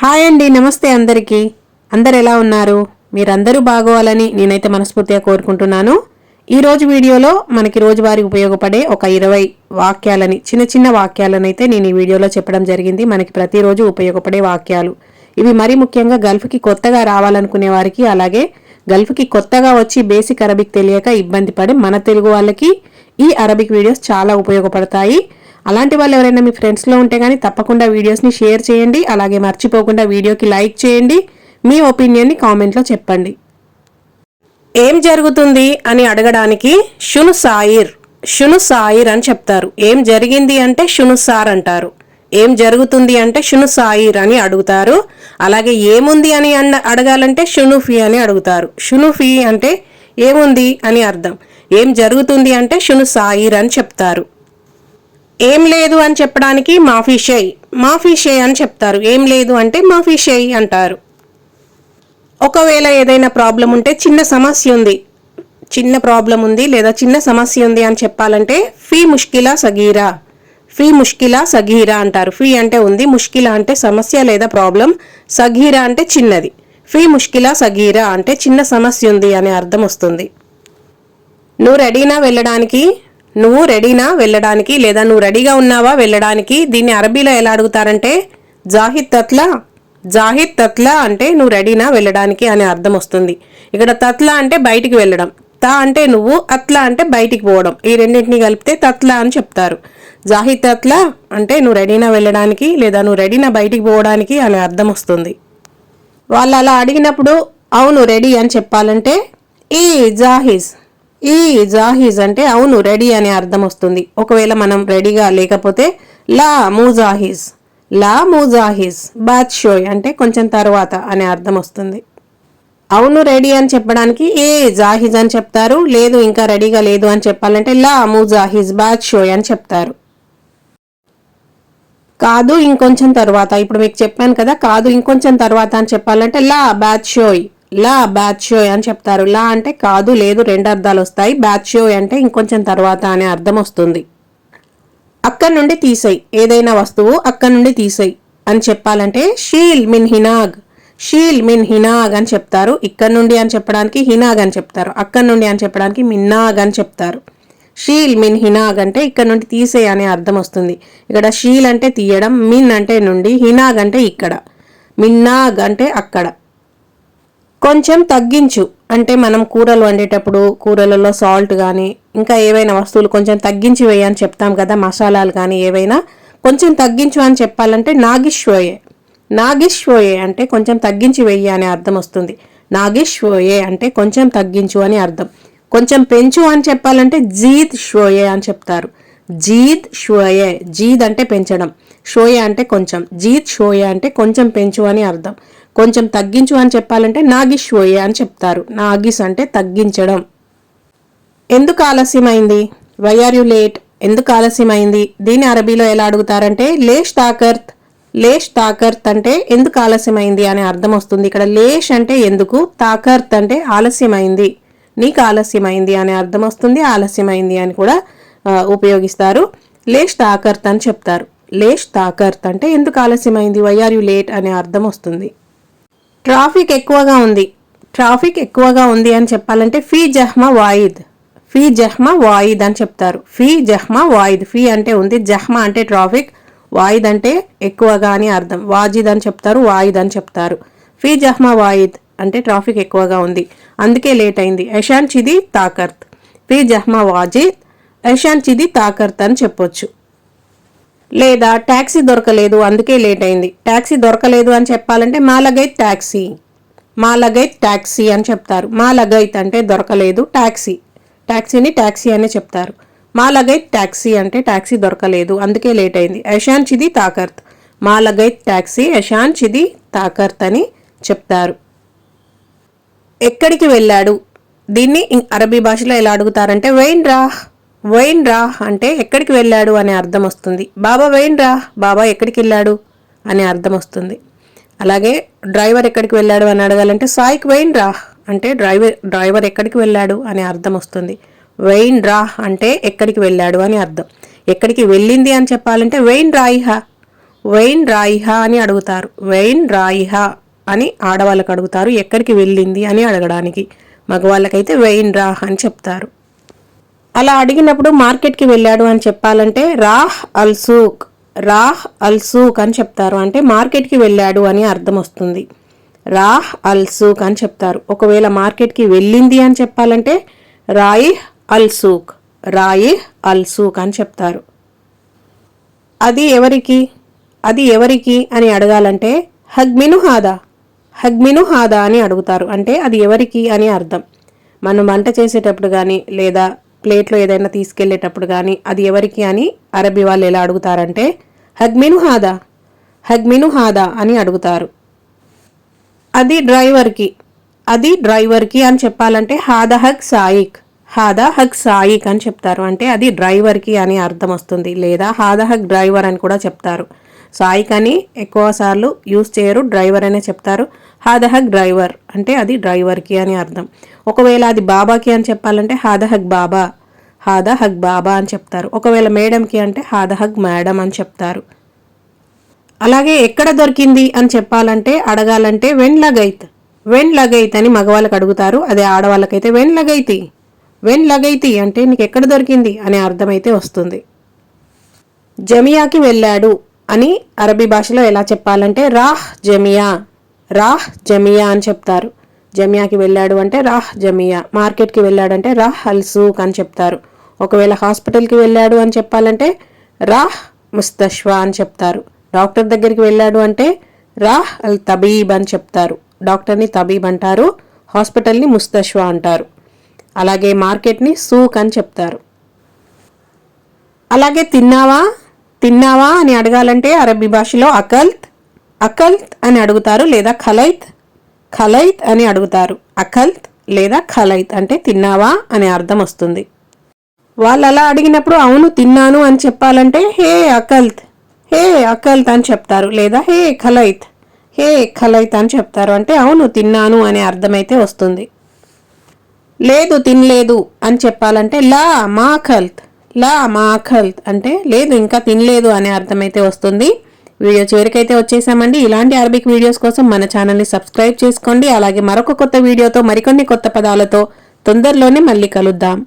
Hi అండి నమస్తే అందరికీ. అందరు ఎలా ఉన్నారు? మీరందరూ బాగోవాలని నేనైతే మనస్ఫూర్తిగా కోరుకుంటున్నాను. ఈరోజు వీడియోలో మనకి రోజువారీ ఉపయోగపడే ఒక ఇరవై వాక్యాలని చిన్న చిన్న వాక్యాలను అయితే నేను ఈ వీడియోలో చెప్పడం జరిగింది. మనకి ప్రతిరోజు ఉపయోగపడే వాక్యాలు. ఇవి మరీ ముఖ్యంగా గల్ఫ్కి కొత్తగా రావాలనుకునే వారికి అలాగే గల్ఫ్కి కొత్తగా వచ్చి బేసిక్ అరబిక్ తెలియక ఇబ్బంది పడి మన తెలుగు వాళ్ళకి ఈ అరబిక్ వీడియోస్ చాలా ఉపయోగపడతాయి. అలాంటి వాళ్ళు ఎవరైనా మీ ఫ్రెండ్స్లో ఉంటే కానీ తప్పకుండా వీడియోస్ని షేర్ చేయండి. అలాగే మర్చిపోకుండా వీడియోకి లైక్ చేయండి. మీ ఒపీనియన్ని కామెంట్లో చెప్పండి. ఏం జరుగుతుంది అని అడగడానికి షును సాయిర్ షును సాయిర్ అని చెప్తారు. ఏం జరిగింది అంటే షును సార్ అంటారు. ఏం జరుగుతుంది అంటే షును సాయిర్ అని అడుగుతారు. అలాగే ఏముంది అని అడగాలంటే షునుఫీ అని అడుగుతారు. షునుఫీ అంటే ఏముంది అని అర్థం. ఏం జరుగుతుంది అంటే షును సాయిర్ అని చెప్తారు. ఏం లేదు అని చెప్పడానికి మాఫీ షేయ్ మాఫీ షేయ్ అని చెప్తారు. ఏం లేదు అంటే మాఫీ షేయ్ అంటారు. ఒకవేళ ఏదైనా ప్రాబ్లం ఉంటే చిన్న సమస్య ఉంది. చిన్న ప్రాబ్లం ఉంది లేదా చిన్న సమస్య ఉంది అని చెప్పాలంటే ఫీ ముష్కిలా సగీరా. ఫీ ముష్కిలా సగీరా అంటారు. ఫీ అంటే ఉంది ముష్కిలా అంటే సమస్య లేదా ప్రాబ్లం సగీరా అంటే చిన్నది. ఫీ ముష్కిలా సగీరా అంటే చిన్న సమస్య ఉంది అనే అర్థం వస్తుంది. నువ్వు రెడీనా వెళ్ళడానికి? నువ్వు రెడీనా వెళ్ళడానికి? లేదా నువ్వు రెడీగా ఉన్నావా వెళ్ళడానికి? దీన్ని అరబీలో ఎలా అడుగుతారంటే జాహిద్ తత్లా జాహిద్ తత్లా అంటే నువ్వు రెడీనా వెళ్ళడానికి అనే అర్థం వస్తుంది. ఇక్కడ తత్లా అంటే బయటికి వెళ్ళడం తా అంటే నువ్వు అత్లా అంటే బయటికి పోవడం. ఈ రెండింటిని కలిపితే తత్లా అని చెప్తారు. జాహిద్ తత్లా అంటే నువ్వు రెడీనా వెళ్ళడానికి లేదా నువ్వు రెడీనా బయటికి పోవడానికి అనే అర్థం వస్తుంది. వాళ్ళు అలా అడిగినప్పుడు అవును రెడీ అని చెప్పాలంటే ఈ జాహిజ్ ఈ జాహిజ్ అంటే అవును రెడీ అనే అర్థం వస్తుంది. ఒకవేళ మనం రెడీగా లేకపోతే లా మూజాహిజ్ లా మూజాహిజ్ బాత్ షోయ్ అంటే కొంచెం తర్వాత అనే అర్థం వస్తుంది. అవును రెడీ అని చెప్పడానికి ఏ జాహిజ్ అని చెప్తారు? లేదు ఇంకా రెడీగా లేదు అని చెప్పాలంటే లా మూజాహిజ్ బాత్ షోయ్ అని చెప్తారు. కాదు ఇంకొంచెం తర్వాత. ఇప్పుడు మీకు చెప్పాను కదా కాదు ఇంకొంచెం తర్వాత అని చెప్పాలంటే లా బాత్ షోయ్. లా బ్యాచ్ షో అని చెప్తారు. లా అంటే కాదు లేదు రెండు అర్థాలు వస్తాయి. బ్యాచ్ షో అంటే ఇంకొంచెం తర్వాత అనే అర్థం వస్తుంది. అక్కడి నుండి తీసేయి. ఏదైనా వస్తువు అక్కడి నుండి తీసేయి అని చెప్పాలంటే షీల్ మిన్ హినాగ్. షీల్ మిన్ హినాగ్ అని చెప్తారు. ఇక్కడ నుండి అని చెప్పడానికి హినాగ్ అని చెప్తారు. అక్కడి నుండి అని చెప్పడానికి మిన్నాగ్ అని చెప్తారు. షీల్ మిన్ హినాగ్ అంటే ఇక్కడ నుండి తీసే అనే అర్థం వస్తుంది. ఇక్కడ షీల్ అంటే తీయడం మిన్ అంటే నుండి హినాగ్ అంటే ఇక్కడ. మిన్నాగ్ అంటే అక్కడ. కొంచెం తగ్గించు. అంటే మనం కూరలు వండేటప్పుడు కూరలలో సాల్ట్ కానీ ఇంకా ఏవైనా వస్తువులు కొంచెం తగ్గించి వేయని చెప్తాం కదా మసాలాలు కానీ ఏవైనా. కొంచెం తగ్గించు అని చెప్పాలంటే నాగిష్వోయే. నాగిష్వోయే అంటే కొంచెం తగ్గించి వెయ్యి అనే అర్థం వస్తుంది. నాగిష్వోయే అంటే కొంచెం తగ్గించు అని అర్థం. కొంచెం పెంచు అని చెప్పాలంటే జీద్ షోయే అని చెప్తారు. జీద్ షోయే జీద్ అంటే పెంచడం. షోయే అంటే కొంచెం. జీద్ షోయే అంటే కొంచెం పెంచు అని అర్థం. కొంచెం తగ్గించు అని చెప్పాలంటే నాగిష్ షోయే అని చెప్తారు. నాగిస్ అంటే తగ్గించడం. ఎందుకు ఆలస్యమైంది? వై ఆర్ యు లేట్ ఎందుకు ఆలస్యమైంది? దీని అరబీలో ఎలా అడుగుతారంటే లేష్ తాకర్త్ లేష్ తాకర్త్ అంటే ఎందుకు ఆలస్యమైంది అనే అర్థం వస్తుంది. ఇక్కడ లేష్ అంటే ఎందుకు తాకర్త్ అంటే ఆలస్యమైంది. నీకు ఆలస్యమైంది అనే అర్థం వస్తుంది ఆలస్యమైంది అని కూడా ఉపయోగిస్తారు. లేష్ తాకర్త్ అని చెప్తారు. లేష్ తాకర్త్ అంటే ఎందుకు ఆలస్యమైంది? వై ఆర్ యు లేట్ అనే అర్థం వస్తుంది. ట్రాఫిక్ ఎక్కువగా ఉంది. ట్రాఫిక్ ఎక్కువగా ఉంది అని చెప్పాలంటే ఫీ జహ్మా వాయిద్. ఫీ జహ్మా వాయిద్ అని చెప్తారు. ఫీ జహ్మా వాయిద్. ఫీ అంటే ఉంది. జహ్మా అంటే ట్రాఫిక్. వాయిద్ అంటే ఎక్కువగా అని అర్థం. వాజిద్ అని చెప్తారు. వాయిద్ అని చెప్తారు. ఫీ జహ్మా వాయిద్ అంటే ట్రాఫిక్ ఎక్కువగా ఉంది. అందుకే లేట్ అయింది. యశాన్ చిది తాకర్త్. ఫీ జహ్మా వాజిద్. యశాన్ చిది తాకర్త్ అని చెప్పొచ్చు. లేదా ట్యాక్సీ దొరకలేదు అందుకే లేట్ అయింది. ట్యాక్సీ దొరకలేదు అని చెప్పాలంటే మాలగైత్ ట్యాక్సీ మాలగైత్ ట్యాక్సీ అని చెప్తారు. మాలగైత్ అంటే దొరకలేదు ట్యాక్సీ ట్యాక్సీని ట్యాక్సీ అని చెప్తారు. మాలగైత్ ట్యాక్సీ అంటే ట్యాక్సీ దొరకలేదు అందుకే లేట్ అయింది. యశాన్ చిది తాకర్త్. మాలగైత్ ట్యాక్సీ యశాన్ చిది తాకర్త్ అని చెప్తారు. ఎక్కడికి వెళ్ళాడు? దీన్ని అరబీ భాషలో ఎలా అడుగుతారంటే వెయిన్ రాహ్ వైన్ రా అంటే ఎక్కడికి వెళ్ళాడు అనే అర్థం వస్తుంది. బాబా వెయిన్ రా బాబా ఎక్కడికి వెళ్ళాడు అనే అర్థం వస్తుంది. అలాగే డ్రైవర్ ఎక్కడికి వెళ్ళాడు అని అడగాలంటే సాయిక్ వెయిన్ రా అంటే డ్రైవర్ డ్రైవర్ ఎక్కడికి వెళ్ళాడు అనే అర్థం వస్తుంది. వెయిన్ రా అంటే ఎక్కడికి వెళ్ళాడు అని అర్థం. ఎక్కడికి వెళ్ళింది అని చెప్పాలంటే వెయిన్ రాయిహా వెయిన్ రాయిహా అని అడుగుతారు. వెయిన్ రాయిహా అని ఆడవాళ్ళకి అడుగుతారు. ఎక్కడికి వెళ్ళింది అని అడగడానికి. మగవాళ్ళకైతే వెయిన్ రా అని చెప్తారు. అలా అడిగినప్పుడు మార్కెట్కి వెళ్ళాడు అని చెప్పాలంటే రాహ్ అల్సూక్ రాహ్ అల్సూక్ అని చెప్తారు. అంటే మార్కెట్కి వెళ్ళాడు అని అర్థం వస్తుంది. రాహ్ అల్సూక్ అని చెప్తారు. ఒకవేళ మార్కెట్కి వెళ్ళింది అని చెప్పాలంటే రాయిహ్ అల్సూక్ రాయిహ్ అల్సూక్ అని చెప్తారు. అది ఎవరికి? అది ఎవరికి అని అడగాలంటే హగ్మిను హాదా హగ్మిను హాదా అని అడుగుతారు. అంటే అది ఎవరికి అని అర్థం. మనం వంట చేసేటప్పుడు కానీ లేదా ప్లేట్లో ఏదైనా తీసుకెళ్ళేటప్పుడు కానీ అది ఎవరికి అని అరబీ వాళ్ళు ఎలా అడుగుతారంటే హగ్మిను హాదా హగ్మిను హాదా అని అడుగుతారు. అది డ్రైవర్కి అది డ్రైవర్కి అని చెప్పాలంటే హాదా హగ్ సాయిక్. హాదా హగ్ సాయిక్ అని చెప్తారు. అంటే అది డ్రైవర్కి అని అర్థం వస్తుంది. లేదా హాదా హగ్ డ్రైవర్ అని కూడా చెప్తారు. సాయిక్ అని ఎక్కువ సార్లు యూస్ చేయరు డ్రైవర్ అనే చెప్తారు. హాదా హగ్ డ్రైవర్ అంటే అది డ్రైవర్కి అని అర్థం. ఒకవేళ అది బాబాకి అని చెప్పాలంటే హాదహక్ హగ్ బాబా హాద హగ్ బాబా అని చెప్తారు. ఒకవేళ మేడంకి అంటే హాదా హగ్ మేడం అని చెప్తారు. అలాగే ఎక్కడ దొరికింది అని చెప్పాలంటే అడగాలంటే వెన్ లగైత్ వెన్ లగైత్ అని మగవాళ్ళకి అడుగుతారు. అదే ఆడవాళ్ళకైతే వెన్ లగైతి. వెన్ లగైతి అంటే నీకు ఎక్కడ దొరికింది అనే అర్థమైతే వస్తుంది. జమియాకి వెళ్ళాడు అని అరబీ భాషలో ఎలా చెప్పాలంటే రాహ్ జమియా రాహ్ జమియా అని చెప్తారు. జమియాకి వెళ్ళాడు అంటే రాహ్ జమియా మార్కెట్కి వెళ్ళాడంటే రాహ్ అల్సూక్ అని చెప్తారు. ఒకవేళ హాస్పిటల్కి వెళ్ళాడు అని చెప్పాలంటే రాహ్ ముస్తష్వా అని చెప్తారు. డాక్టర్ దగ్గరికి వెళ్ళాడు అంటే రాహ్ అల్ తబీబ్ అని చెప్తారు. డాక్టర్ని తబీబ్ అంటారు హాస్పిటల్ని ముస్తష్వా అంటారు. అలాగే మార్కెట్ని సూక్ అని చెప్తారు. అలాగే తిన్నావా? తిన్నావా అని అడగాలంటే అరబీ భాషలో అకల్త్ అకల్త్ అని అడుగుతారు లేదా ఖలైత్ ఖలైత్ అని అడుగుతారు. అకల్త్ లేదా ఖలైత్ అంటే తిన్నావా అనే అర్థం వస్తుంది. వాళ్ళు అలా అడిగినప్పుడు అవును తిన్నాను అని చెప్పాలంటే హే అకల్త్ హే అకల్త్ అని చెప్తారు లేదా హే ఖలైత్ హే ఖలైత్ అని చెప్తారు అంటే అవును తిన్నాను అనే అర్థమైతే వస్తుంది. లేదు తినలేదు అని చెప్పాలంటే లా మా కల్త్ లా మా కల్త్ అంటే లేదు ఇంకా తినలేదు అనే అర్థమైతే వస్తుంది. వీడియో చివరికైతే వచ్చేసామండి. ఇలాంటి అరబిక్ వీడియోస్ కోసం మన ఛానల్ని సబ్స్క్రైబ్ చేసుకోండి. అలాగే మరొక కొత్త వీడియోతో మరికొన్ని కొత్త పదాలతో తొందరలోనే మళ్ళీ కలుద్దాం.